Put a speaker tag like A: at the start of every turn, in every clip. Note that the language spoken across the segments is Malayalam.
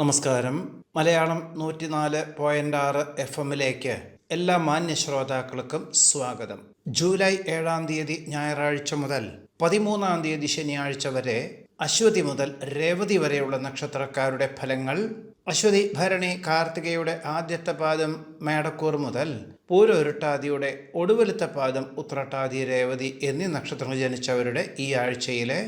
A: നമസ്കാരം. മലയാളം നൂറ്റിനാല് പോയിന്റ് ആറ് എഫ് എമ്മിലേക്ക് എല്ലാ മാന്യ ശ്രോതാക്കൾക്കും സ്വാഗതം. ജൂലൈ ഏഴാം തീയതി ഞായറാഴ്ച മുതൽ പതിമൂന്നാം തീയതി ശനിയാഴ്ച വരെ അശ്വതി മുതൽ രേവതി വരെയുള്ള നക്ഷത്രക്കാരുടെ ഫലങ്ങൾ അശ്വതി ഭരണി കാർത്തികയുടെ ആദ്യത്തെ പാദം മേടക്കൂർ മുതൽ പൂരൊരുട്ടാതിയുടെ ഒടുവിലത്തെ പാദം ഉത്രട്ടാതി രേവതി എന്നീ നക്ഷത്രങ്ങൾ ജനിച്ചവരുടെ ഈ ആഴ്ചയിലെ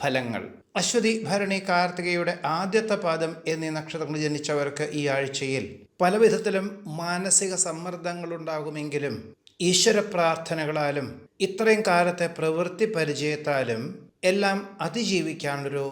A: ഫലങ്ങൾ. അശ്വതി ഭരണി കാർത്തികയുടെ ആദ്യത്തെ പാദം എന്നീ നക്ഷത്രങ്ങൾ ജനിച്ചവർക്ക് ഈ ആഴ്ചയിൽ പലവിധത്തിലും മാനസിക സമ്മർദ്ദങ്ങളുണ്ടാകുമെങ്കിലും ഈശ്വര പ്രാർത്ഥനകളാലും ഇത്രയും കാലത്തെ പ്രവൃത്തി പരിചയത്താലും എല്ലാം അതിജീവിക്കാനൊരു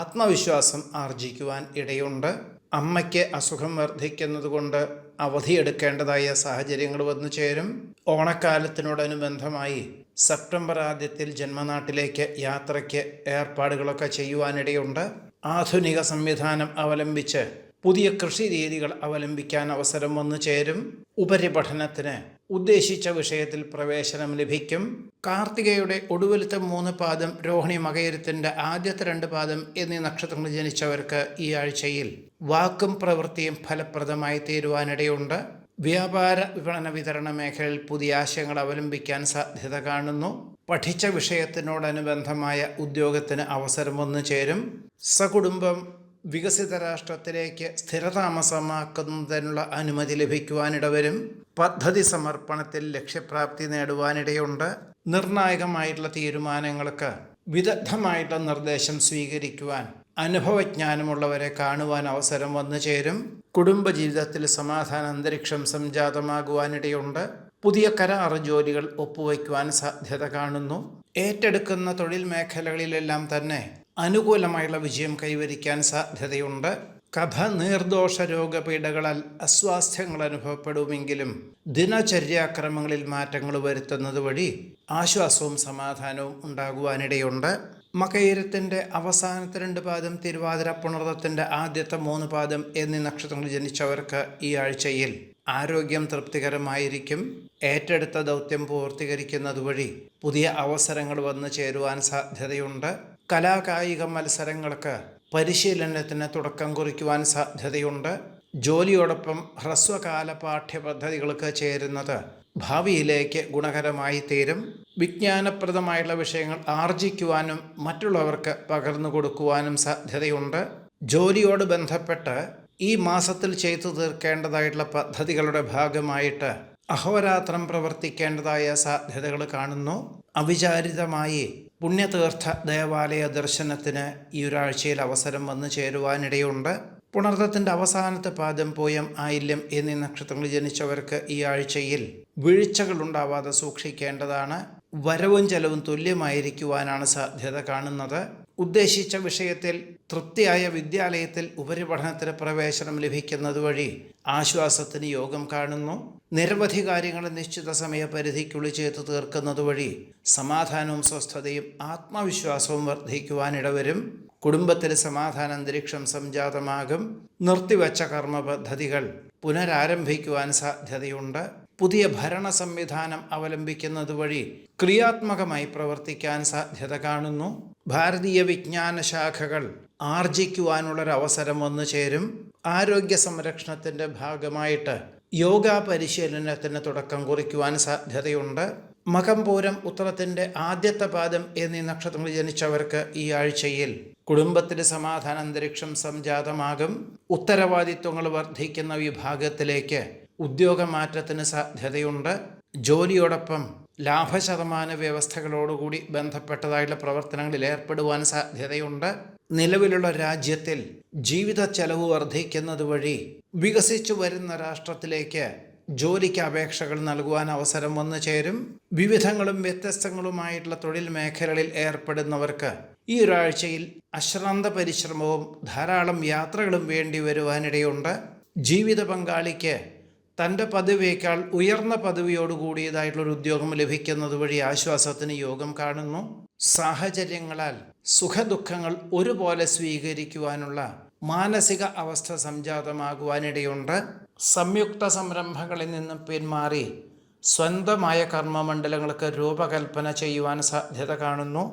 A: ആത്മവിശ്വാസം ആർജിക്കുവാൻ ഇടയുണ്ട്. അമ്മയ്ക്ക് അസുഖം വർദ്ധിക്കുന്നതുകൊണ്ട് അവധിയെടുക്കേണ്ടതായ സാഹചര്യങ്ങൾ വന്നു ചേരും. ഓണക്കാലത്തിനോടനുബന്ധമായി സെപ്റ്റംബർ ആദ്യത്തിൽ ജന്മനാട്ടിലേക്ക് യാത്രയ്ക്ക് ഏർപ്പാടുകളൊക്കെ ചെയ്യുവാനിടയുണ്ട്. ആധുനിക സംവിധാനം അവലംബിച്ച് പുതിയ കൃഷി രീതികൾ അവലംബിക്കാൻ അവസരം വന്നു ചേരും. ഉപരിപഠനത്തിന് ഉദ്ദേശിച്ച വിഷയത്തിൽ പ്രവേശനം ലഭിക്കും. കാർത്തികയുടെ ഒടുവിലത്തെ മൂന്ന് പാദം രോഹിണി മകയരത്തിന്റെ ആദ്യത്തെ രണ്ട് പാദം എന്നീ നക്ഷത്രങ്ങൾ ജനിച്ചവർക്ക് ഈ ആഴ്ചയിൽ വാക്കും പ്രവൃത്തിയും ഫലപ്രദമായി തീരുവാനിടയുണ്ട്. വ്യാപാര വിപണന വിതരണ മേഖലയിൽ പുതിയ ആശയങ്ങൾ അവലംബിക്കാൻ സാധ്യത കാണുന്നു. പഠിച്ച വിഷയത്തിനോടനുബന്ധമായ ഉദ്യോഗത്തിന് അവസരം വന്നു ചേരും. സകുടുംബം വികസിത രാഷ്ട്രത്തിലേക്ക് സ്ഥിരതാമസമാക്കുന്നതിനുള്ള അനുമതി ലഭിക്കുവാനിടവരും പദ്ധതി സമർപ്പണത്തിൽ ലക്ഷ്യപ്രാപ്തി നേടുവാനിടയുണ്ട്. നിർണായകമായിട്ടുള്ള തീരുമാനങ്ങൾക്ക് വിദഗ്ധമായിട്ടുള്ള നിർദ്ദേശം സ്വീകരിക്കുവാൻ അനുഭവജ്ഞാനമുള്ളവരെ കാണുവാൻ അവസരം വന്നു ചേരും. കുടുംബജീവിതത്തിൽ സമാധാന അന്തരീക്ഷം സംജാതമാകുവാനിടയുണ്ട്. പുതിയ കരാർ ജോലികൾ ഒപ്പുവയ്ക്കുവാൻ സാധ്യത കാണുന്നു. ഏറ്റെടുക്കുന്ന തൊഴിൽ മേഖലകളിലെല്ലാം തന്നെ അനുകൂലമായുള്ള വിജയം കൈവരിക്കാൻ സാധ്യതയുണ്ട്. കഫ നീർദോഷ രോഗപീഠകളാൽ അസ്വാസ്ഥ്യങ്ങൾ അനുഭവപ്പെടുമെങ്കിലും ദിനചര്യാക്രമങ്ങളിൽ മാറ്റങ്ങൾ വരുത്തുന്നത് വഴി ആശ്വാസവും സമാധാനവും ഉണ്ടാകുവാനിടയുണ്ട്. മകയിരത്തിന്റെ അവസാനത്തെ രണ്ട് പാദം തിരുവാതിര പുണർത്തത്തിന്റെ ആദ്യത്തെ മൂന്ന് പാദം എന്നീ നക്ഷത്രങ്ങൾ ജനിച്ചവർക്ക് ഈ ആഴ്ചയിൽ ആരോഗ്യം തൃപ്തികരമായിരിക്കും. ഏറ്റെടുത്ത ദൗത്യം പൂർത്തീകരിക്കുന്നത് വഴി പുതിയ അവസരങ്ങൾ വന്നു ചേരുവാൻ സാധ്യതയുണ്ട്. കലാകായിക മത്സരങ്ങൾക്ക് പരിശീലനത്തിന് തുടക്കം കുറിക്കുവാൻ സാധ്യതയുണ്ട്. ജോലിയോടൊപ്പം ഹ്രസ്വകാല പാഠ്യപദ്ധതികൾക്ക് ചേരുന്നത് ഭാവിയിലേക്ക് ഗുണകരമായി തീരും. വിജ്ഞാനപ്രദമായുള്ള വിഷയങ്ങൾ ആർജിക്കുവാനും മറ്റുള്ളവർക്ക് പകർന്നു കൊടുക്കുവാനും സാധ്യതയുണ്ട്. ജോലിയോട് ബന്ധപ്പെട്ട് ഈ മാസത്തിൽ ചെയ്തു തീർക്കേണ്ടതായിട്ടുള്ള പദ്ധതികളുടെ ഭാഗമായിട്ട് അഹോരാത്രം പ്രവർത്തിക്കേണ്ടതായ സാധ്യതകൾ കാണുന്നു. അവിചാരിതമായി പുണ്യതീർത്ഥ ദേവാലയ ദർശനത്തിന് ഈ ഒരാഴ്ചയിൽ അവസരം വന്നു ചേരുവാനിടയുണ്ട്. പുണർത്തത്തിന്റെ അവസാനത്തെ പാദം പോയം ആയില്യം എന്നീ നക്ഷത്രങ്ങൾ ജനിച്ചവർക്ക് ഈ ആഴ്ചയിൽ വീഴ്ചകൾ ഉണ്ടാവാതെ സൂക്ഷിക്കേണ്ടതാണ്. വരവും ചെലവും തുല്യമായിരിക്കുവാനാണ് സാധ്യത കാണുന്നത്. ഉദ്ദേശിച്ച വിഷയത്തിൽ തൃപ്തിയായ വിദ്യാലയത്തിൽ ഉപരിപഠനത്തിന് പ്രവേശനം ലഭിക്കുന്നത് വഴി ആശ്വാസത്തിന് യോഗം കാണുന്നു. നിരവധി കാര്യങ്ങൾ നിശ്ചിത സമയപരിധിക്കുള്ളിൽ ചെയ്തു തീർക്കുന്നത് വഴി സമാധാനവും സ്വസ്ഥതയും ആത്മവിശ്വാസവും വർദ്ധിക്കുവാനിടവരും കുടുംബത്തിൽ സമാധാന അന്തരീക്ഷം സംജാതമാകും. നിർത്തിവച്ച കർമ്മ പദ്ധതികൾ പുനരാരംഭിക്കുവാൻ സാധ്യതയുണ്ട്. പുതിയ ഭരണ സംവിധാനം അവലംബിക്കുന്നത് വഴി ക്രിയാത്മകമായി പ്രവർത്തിക്കാൻ സാധ്യത കാണുന്നു. ഭാരതീയ വിജ്ഞാന ശാഖകൾ ആർജിക്കുവാനുള്ളൊരവസരം വന്നു ചേരും. ആരോഗ്യ സംരക്ഷണത്തിന്റെ ഭാഗമായിട്ട് യോഗ പരിശീലനത്തിന് തുടക്കം കുറിക്കുവാൻ സാധ്യതയുണ്ട്. മകംപൂരം ഉത്തരത്തിന്റെ ആദ്യത്തെ പാദം എന്നീ നക്ഷത്രങ്ങൾ ജനിച്ചവർക്ക് ഈ ആഴ്ചയിൽ കുടുംബത്തിന് സമാധാന അന്തരീക്ഷം സംജാതമാകും. ഉത്തരവാദിത്വങ്ങൾ വർദ്ധിക്കുന്ന വിഭാഗത്തിലേക്ക് ഉദ്യോഗമാറ്റത്തിന് സാധ്യതയുണ്ട്. ജോലിയോടൊപ്പം ലാഭശതമാന വ്യവസ്ഥകളോടുകൂടി ബന്ധപ്പെട്ടതായിട്ടുള്ള പ്രവർത്തനങ്ങളിൽ ഏർപ്പെടുവാൻ സാധ്യതയുണ്ട്. നിലവിലുള്ള രാജ്യത്തിൽ ജീവിത ചെലവ് വർദ്ധിക്കുന്നത് വഴി വികസിച്ചു വരുന്ന രാഷ്ട്രത്തിലേക്ക് ജോലിക്ക് അപേക്ഷകൾ നൽകുവാൻ അവസരം വന്നു ചേരും. വിവിധങ്ങളും വ്യത്യസ്തങ്ങളുമായിട്ടുള്ള തൊഴിൽ മേഖലകളിൽ ഏർപ്പെടുന്നവർക്ക് ഈ ഒരാഴ്ചയിൽ അശ്രാന്ത പരിശ്രമവും ധാരാളം യാത്രകളും വേണ്ടി വരുവാനിടയുണ്ട്. ജീവിത പങ്കാളിക്ക് തന്റെ പദവിയേക്കാൾ ഉയർന്ന പദവിയോട് പദവിയോടുകൂടിയതായിട്ടുള്ളൊരു ഉദ്യോഗം ലഭിക്കുന്നത് വഴി ആശ്വാസത്തിന് യോഗം കാണുന്നു. സാഹചര്യങ്ങളാൽ സുഖദുഃഖങ്ങൾ ഒരുപോലെ സ്വീകരിക്കുവാനുള്ള മാനസിക അവസ്ഥ സംജാതമാകുവാനിടയുണ്ട്. സംയുക്ത സംരംഭങ്ങളിൽ നിന്നും പിന്മാറി സ്വന്തമായ കർമ്മമണ്ഡലങ്ങൾക്ക് രൂപകൽപ്പന ചെയ്യുവാൻ സാധ്യത കാണുന്നു.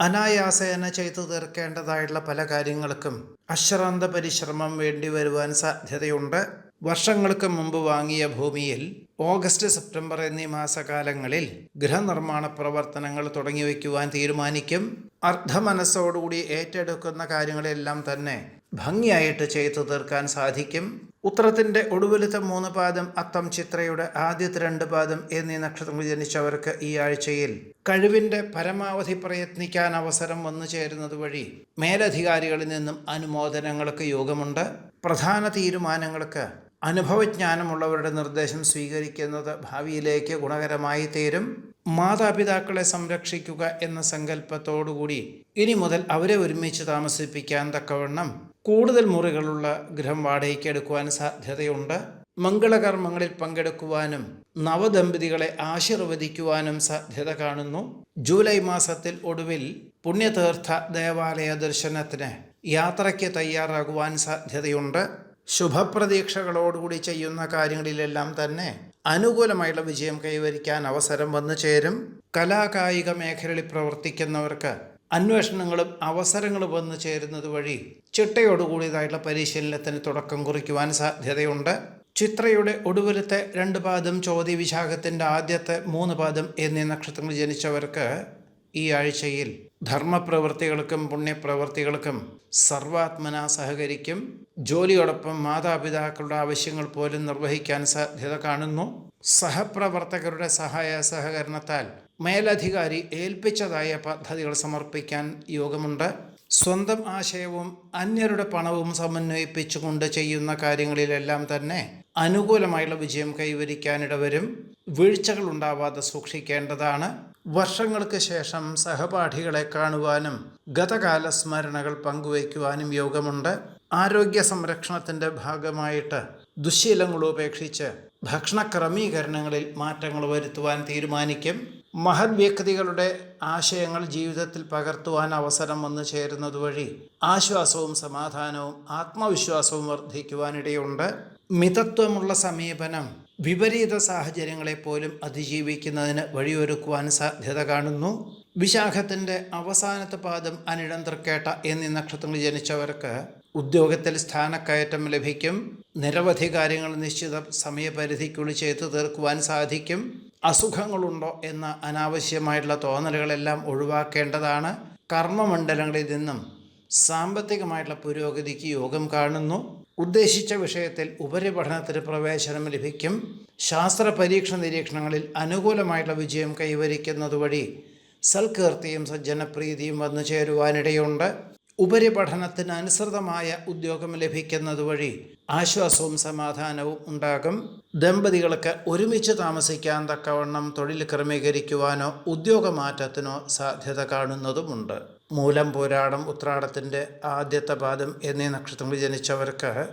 A: അനായാസേന ചെയ്തു തീർക്കേണ്ടതായിട്ടുള്ള പല കാര്യങ്ങൾക്കും അശ്രാന്ത പരിശ്രമം വേണ്ടി വരുവാൻ സാധ്യതയുണ്ട്. വർഷങ്ങൾക്ക് മുമ്പ് വാങ്ങിയ ഭൂമിയിൽ ഓഗസ്റ്റ് സെപ്റ്റംബർ എന്നീ മാസകാലങ്ങളിൽ ഗൃഹനിർമ്മാണ പ്രവർത്തനങ്ങൾ തുടങ്ങി വയ്ക്കുവാൻ തീരുമാനിക്കും. അർദ്ധമനസ്സോടുകൂടി ഏറ്റെടുക്കുന്ന കാര്യങ്ങളെല്ലാം തന്നെ ഭംഗിയായിട്ട് ചെയ്തു തീർക്കാൻ സാധിക്കും. ഉത്രത്തിന്റെ ഒടുവിലത്തെ മൂന്ന് പാദം അത്തം ചിത്രയുടെ ആദ്യത്തെ രണ്ട് പാദം എന്നീ നക്ഷത്രങ്ങൾ ജനിച്ചവർക്ക് ഈ ആഴ്ചയിൽ കഴിവിന്റെ പരമാവധി പ്രയത്നിക്കാൻ അവസരം വന്നു ചേരുന്നത് വഴി മേലധികാരികളിൽ നിന്നും അനുമോദനങ്ങൾക്ക് യോഗമുണ്ട്. പ്രധാന തീരുമാനങ്ങൾക്ക് അനുഭവജ്ഞാനമുള്ളവരുടെ നിർദ്ദേശം സ്വീകരിക്കുന്നത് ഭാവിയിലേക്ക് ഗുണകരമായി തീരും. മാതാപിതാക്കളെ സംരക്ഷിക്കുക എന്ന സങ്കല്പത്തോടുകൂടി ഇനി മുതൽ അവരെ ഒരുമിച്ച് താമസിപ്പിക്കാൻ തക്കവണ്ണം കൂടുതൽ മുറികളുള്ള ഗൃഹം വാടകയ്ക്ക് സാധ്യതയുണ്ട്. മംഗളകർമ്മങ്ങളിൽ പങ്കെടുക്കുവാനും നവദമ്പതികളെ ആശീർവദിക്കുവാനും സാധ്യത കാണുന്നു. ജൂലൈ മാസത്തിൽ ഒടുവിൽ പുണ്യതീർത്ഥ ദേവാലയ ദർശനത്തിന് യാത്രയ്ക്ക് തയ്യാറാകുവാൻ സാധ്യതയുണ്ട്. ശുഭപ്രതീക്ഷകളോടുകൂടി ചെയ്യുന്ന കാര്യങ്ങളിലെല്ലാം തന്നെ അനുകൂലമായുള്ള വിജയം കൈവരിക്കാൻ അവസരം വന്നു ചേരും. കലാകായിക മേഖലയിൽ പ്രവർത്തിക്കുന്നവർക്ക് അന്വേഷണങ്ങളും അവസരങ്ങളും വന്നു ചേരുന്നത് വഴി ചിട്ടയോടുകൂടിയതായിട്ടുള്ള പരിശീലനത്തിന് തുടക്കം കുറിക്കുവാൻ സാധ്യതയുണ്ട്. ചിത്രയുടെ ഒടുവിലത്തെ രണ്ട് പാദം ചോതി വിശാഖത്തിന്റെ ആദ്യത്തെ മൂന്ന് പാദം എന്നീ നക്ഷത്രങ്ങൾ ജനിച്ചവർക്ക് ഈ ആഴ്ചയിൽ ധർമ്മപ്രവൃത്തികൾക്കും പുണ്യപ്രവൃത്തികൾക്കും സർവാത്മന സഹകരിക്കും. ജോലിയോടൊപ്പം മാതാപിതാക്കളുടെ ആവശ്യങ്ങൾ പോലും നിർവഹിക്കാൻ സാധ്യത കാണുന്നു. സഹപ്രവർത്തകരുടെ സഹായ സഹകരണത്താൽ മേലധികാരി ഏൽപ്പിച്ചതായ പദ്ധതികൾ സമർപ്പിക്കാൻ യോഗമുണ്ട്. സ്വന്തം ആശയവും അന്യരുടെ പണവും സമന്വയിപ്പിച്ചുകൊണ്ട് ചെയ്യുന്ന കാര്യങ്ങളിലെല്ലാം തന്നെ അനുകൂലമായുള്ള വിജയം കൈവരിക്കാനിടവരും വീഴ്ചകൾ ഉണ്ടാവാതെ സൂക്ഷിക്കേണ്ടതാണ്. വർഷങ്ങൾക്ക് ശേഷം സഹപാഠികളെ കാണുവാനും ഗതകാല സ്മരണകൾ പങ്കുവയ്ക്കുവാനും യോഗമുണ്ട്. ആരോഗ്യ സംരക്ഷണത്തിന്റെ ഭാഗമായിട്ട് ദുശ്ശീലങ്ങൾ ഉപേക്ഷിച്ച് ഭക്ഷണ ക്രമീകരണങ്ങളിൽ മാറ്റങ്ങൾ വരുത്തുവാൻ തീരുമാനിക്കും. മഹത് വ്യക്തികളുടെ ആശയങ്ങൾ ജീവിതത്തിൽ പകർത്തുവാൻ അവസരം വന്നു ചേരുന്നത് വഴി ആശ്വാസവും സമാധാനവും ആത്മവിശ്വാസവും വർദ്ധിക്കുവാനിടയുണ്ട്. മിതത്വമുള്ള സമീപനം വിപരീത സാഹചര്യങ്ങളെപ്പോലും അതിജീവിക്കുന്നതിന് വഴിയൊരുക്കുവാൻ സാധ്യത കാണുന്നു. വിശാഖത്തിന്റെ അവസാനത്തെ പാദം അനിടം തൃക്കേട്ട എന്നീ നക്ഷത്രങ്ങൾ ജനിച്ചവർക്ക് ഉദ്യോഗത്തിൽ സ്ഥാനക്കയറ്റം ലഭിക്കും. നിരവധി കാര്യങ്ങൾ നിശ്ചിത സമയപരിധിക്കുള്ളിൽ ചെയ്തു തീർക്കുവാൻ സാധിക്കും. അസുഖങ്ങളുണ്ടോ എന്ന അനാവശ്യമായിട്ടുള്ള തോന്നലുകളെല്ലാം ഒഴിവാക്കേണ്ടതാണ്. കർമ്മമണ്ഡലങ്ങളിൽ നിന്നും സാമ്പത്തികമായിട്ടുള്ള പുരോഗതിക്ക് യോഗം കാണുന്നു. ഉദ്ദേശിച്ച വിഷയത്തിൽ ഉപരിപഠനത്തിന് പ്രവേശനം ലഭിക്കും. ശാസ്ത്ര പരീക്ഷ നിരീക്ഷണങ്ങളിൽ അനുകൂലമായിട്ടുള്ള വിജയം കൈവരിക്കുന്നതുവഴി സൽകീർത്തിയും സജ്ജനപ്രീതിയും വന്നു ചേരുവാനിടയുണ്ട്. ഉപരിപഠനത്തിന് അനുസൃതമായ ഉദ്യോഗം ലഭിക്കുന്നതുവഴി ആശ്വാസവും സമാധാനവും ഉണ്ടാകും. ദമ്പതികൾക്ക് ഒരുമിച്ച് താമസിക്കാൻ തക്കവണ്ണം തൊഴിൽ ക്രമീകരിക്കുവാനോ ഉദ്യോഗമാറ്റത്തിനോ സാധ്യത കാണുന്നതുമുണ്ട്. മൂലം പോരാടം ഉത്രാടത്തിന്റെ ആദ്യത്തെ പാദം എന്നീ നക്ഷത്രങ്ങൾ ജനിച്ചവർക്ക്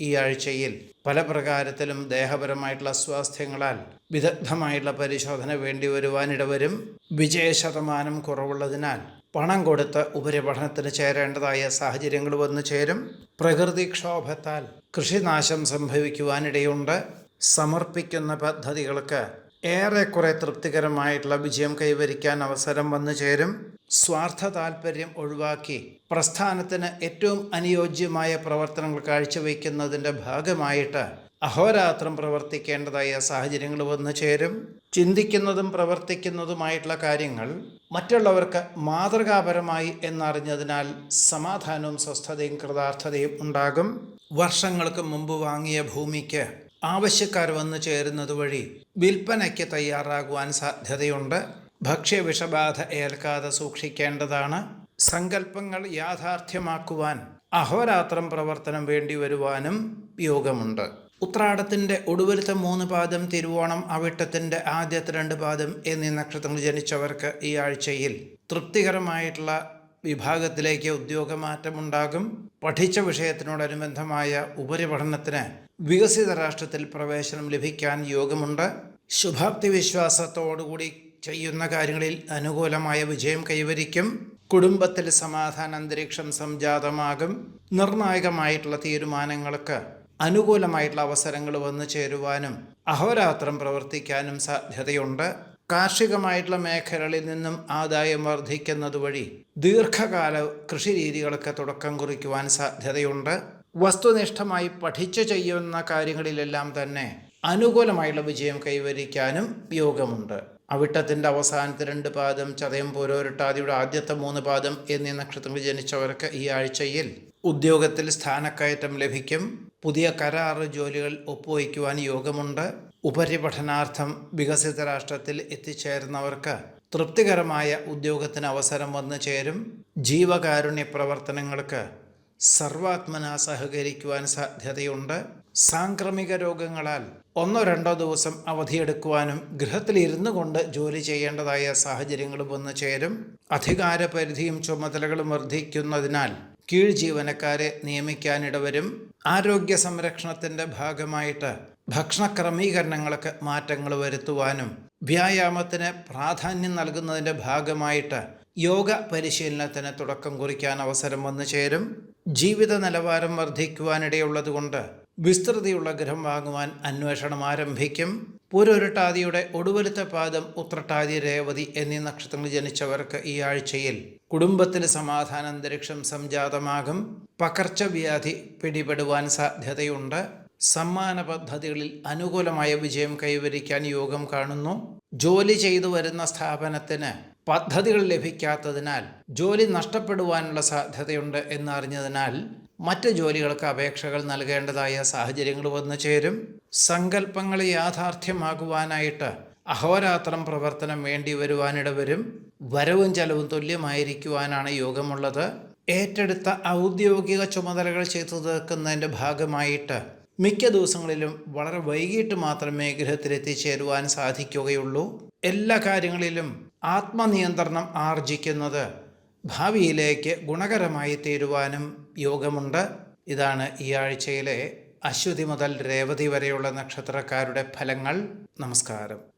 A: ഈ ആഴ്ചയിൽ പല പ്രകാരത്തിലും ദേഹപരമായിട്ടുള്ള അസ്വാസ്ഥ്യങ്ങളാൽ വിദഗ്ധമായിട്ടുള്ള പരിശോധന വേണ്ടി വരുവാനിടവരും വിജയശതമാനം കുറവുള്ളതിനാൽ പണം കൊടുത്ത് ഉപരിപഠനത്തിന് ചേരേണ്ടതായ സാഹചര്യങ്ങൾ വന്നു ചേരും. പ്രകൃതിക്ഷോഭത്താൽ കൃഷിനാശം സംഭവിക്കുവാനിടയുണ്ട്. സമർപ്പിക്കുന്ന പദ്ധതികൾക്ക് ഏറെക്കുറെ തൃപ്തികരമായിട്ടുള്ള വിജയം കൈവരിക്കാൻ അവസരം വന്നു ചേരും. സ്വാർത്ഥ താല്പര്യം ഒഴിവാക്കി പ്രസ്ഥാനത്തിന് ഏറ്റവും അനുയോജ്യമായ പ്രവർത്തനങ്ങൾ കാഴ്ചവെക്കുന്നതിന്റെ ഭാഗമായിട്ട് അഹോരാത്രം പ്രവർത്തിക്കേണ്ടതായ സാഹചര്യങ്ങൾ വന്നു ചേരും. ചിന്തിക്കുന്നതും പ്രവർത്തിക്കുന്നതുമായിട്ടുള്ള കാര്യങ്ങൾ മറ്റുള്ളവർക്ക് മാതൃകാപരമായി എന്നറിഞ്ഞതിനാൽ സമാധാനവും സ്വസ്ഥതയും കൃതാർത്ഥതയും ഉണ്ടാകും. വർഷങ്ങൾക്ക് മുമ്പ് വാങ്ങിയ ഭൂമിക്ക് ആവശ്യക്കാർ വന്നു ചേരുന്നത് വഴി വിൽപ്പനയ്ക്ക് തയ്യാറാകുവാൻ സാധ്യതയുണ്ട്. ഭക്ഷ്യവിഷബാധ ഏൽക്കാതെ സൂക്ഷിക്കേണ്ടതാണ്. സങ്കല്പങ്ങൾ യാഥാർത്ഥ്യമാക്കുവാൻ അഹോരാത്രം പ്രവർത്തനം വേണ്ടി വരുവാനും യോഗമുണ്ട്. ഉത്രാടത്തിന്റെ ഒടുവിലത്തെ മൂന്ന് പാദം തിരുവോണം അവിട്ടത്തിന്റെ ആദ്യത്തെ രണ്ട് പാദം എന്നീ നക്ഷത്രങ്ങൾ ജനിച്ചവർക്ക് ഈ ആഴ്ചയിൽ തൃപ്തികരമായിട്ടുള്ള വിഭാഗത്തിലേക്ക് ഉദ്യോഗമാറ്റമുണ്ടാകും. പഠിച്ച വിഷയത്തിനോടനുബന്ധമായ ഉപരിപഠനത്തിന് വികസിത രാഷ്ട്രത്തിൽ പ്രവേശനം ലഭിക്കാൻ യോഗമുണ്ട്. ശുഭാപ്തി വിശ്വാസത്തോടുകൂടി ചെയ്യുന്ന കാര്യങ്ങളിൽ അനുകൂലമായ വിജയം കൈവരിക്കും. കുടുംബത്തിൽ സമാധാന അന്തരീക്ഷം സംജാതമാകും. നിർണായകമായിട്ടുള്ള തീരുമാനങ്ങൾക്ക് അനുകൂലമായിട്ടുള്ള അവസരങ്ങൾ വന്നു ചേരുവാനും അഹോരാത്രം പ്രവർത്തിക്കാനും സാധ്യതയുണ്ട്. കാർഷികമായിട്ടുള്ള മേഖലകളിൽ നിന്നും ആദായം വർദ്ധിക്കുന്നത് വഴി ദീർഘകാല കൃഷി രീതികളൊക്കെ തുടക്കം കുറിക്കുവാൻ സാധ്യതയുണ്ട്. വസ്തുനിഷ്ഠമായി പഠിച്ചു ചെയ്യുന്ന കാര്യങ്ങളിലെല്ലാം തന്നെ അനുകൂലമായുള്ള വിജയം കൈവരിക്കാനും യോഗമുണ്ട്. അവിട്ടത്തിന്റെ അവസാനത്തെ രണ്ട് പാദം ചതയം പോരോരട്ടാതിയുടെ ആദ്യത്തെ മൂന്ന് പാദം എന്നീ നക്ഷത്രങ്ങൾ ജനിച്ചവർക്ക് ഈ ആഴ്ചയിൽ ഉദ്യോഗത്തിൽ സ്ഥാനക്കയറ്റം ലഭിക്കും. പുതിയ കരാറ് ജോലികൾ ഒപ്പുവയ്ക്കുവാൻ യോഗമുണ്ട്. ഉപരിപഠനാർത്ഥം വികസിത രാഷ്ട്രത്തിൽ എത്തിച്ചേർന്നവർക്ക് തൃപ്തികരമായ ഉദ്യോഗത്തിന് അവസരം വന്നു ചേരും. ജീവകാരുണ്യ പ്രവർത്തനങ്ങൾക്ക് സർവാത്മന സഹകരിക്കുവാൻ സാധ്യതയുണ്ട്. സാംക്രമിക രോഗങ്ങളാൽ ഒന്നോ രണ്ടോ ദിവസം അവധിയെടുക്കുവാനും ഗൃഹത്തിലിരുന്നു കൊണ്ട് ജോലി ചെയ്യേണ്ടതായ സാഹചര്യങ്ങളും വന്നു ചേരും. അധികാര പരിധിയും ചുമതലകളും വർദ്ധിക്കുന്നതിനാൽ കീഴ് ജീവനക്കാരെ നിയമിക്കാനിടവരും. ആരോഗ്യ സംരക്ഷണത്തിന്റെ ഭാഗമായിട്ട് ഭക്ഷണ ക്രമീകരണങ്ങൾക്ക് മാറ്റങ്ങൾ വരുത്തുവാനും വ്യായാമത്തിന് പ്രാധാന്യം നൽകുന്നതിന്റെ ഭാഗമായിട്ട് യോഗ പരിശീലനത്തിന് തുടക്കം കുറിക്കാൻ അവസരം വന്നു ചേരും. ജീവിത നിലവാരം വർദ്ധിക്കുവാനിടയുള്ളതുകൊണ്ട് വിസ്തൃതിയുള്ള ഗ്രഹം വാങ്ങുവാൻ അന്വേഷണം ആരംഭിക്കും. പൂരൊരുട്ടാതിയുടെ ഒടുവിലത്തെ പാദം ഉത്രട്ടാതി രേവതി എന്നീ നക്ഷത്രങ്ങൾ ജനിച്ചവർക്ക് ഈ ആഴ്ചയിൽ കുടുംബത്തിൽ സമാധാന അന്തരീക്ഷം സംജാതമാകും. പകർച്ചവ്യാധി പിടിപെടുവാൻ സാധ്യതയുണ്ട്. സമ്മാന പദ്ധതികളിൽ അനുകൂലമായ വിജയം കൈവരിക്കാൻ യോഗം കാണുന്നു. ജോലി ചെയ്തു വരുന്ന സ്ഥാപനത്തിന് പദ്ധതികൾ ലഭിക്കാത്തതിനാൽ ജോലി നഷ്ടപ്പെടുവാനുള്ള സാധ്യതയുണ്ട് എന്നറിഞ്ഞതിനാൽ മറ്റ് ജോലികൾക്ക് അപേക്ഷകൾ നൽകേണ്ടതായ സാഹചര്യങ്ങൾ വന്നു ചേരും. സങ്കല്പങ്ങൾ യാഥാർത്ഥ്യമാകുവാനായിട്ട് അഹോരാത്രം പ്രവർത്തനം വേണ്ടി വരുവാനിട വരും. വരവും ചെലവും തുല്യമായിരിക്കുവാനാണ് യോഗമുള്ളത്. ഏറ്റെടുത്ത ഔദ്യോഗിക ചുമതലകൾ ചെയ്തു തീർക്കുന്നതിന്റെ ഭാഗമായിട്ട് മിക്ക ദിവസങ്ങളിലും വളരെ വൈകിട്ട് മാത്രമേ ഗൃഹത്തിലെത്തിച്ചേരുവാൻ സാധിക്കുകയുള്ളൂ. എല്ലാ കാര്യങ്ങളിലും ആത്മനിയന്ത്രണം ആർജിക്കുന്നത് ഭാവിയിലേക്ക് ഗുണകരമായി തീരുവാനും യോഗമുണ്ട്. ഇതാണ് ഈ ആഴ്ചയിലെ അശ്വതി മുതൽ രേവതി വരെയുള്ള നക്ഷത്രക്കാരുടെ ഫലങ്ങൾ. നമസ്കാരം.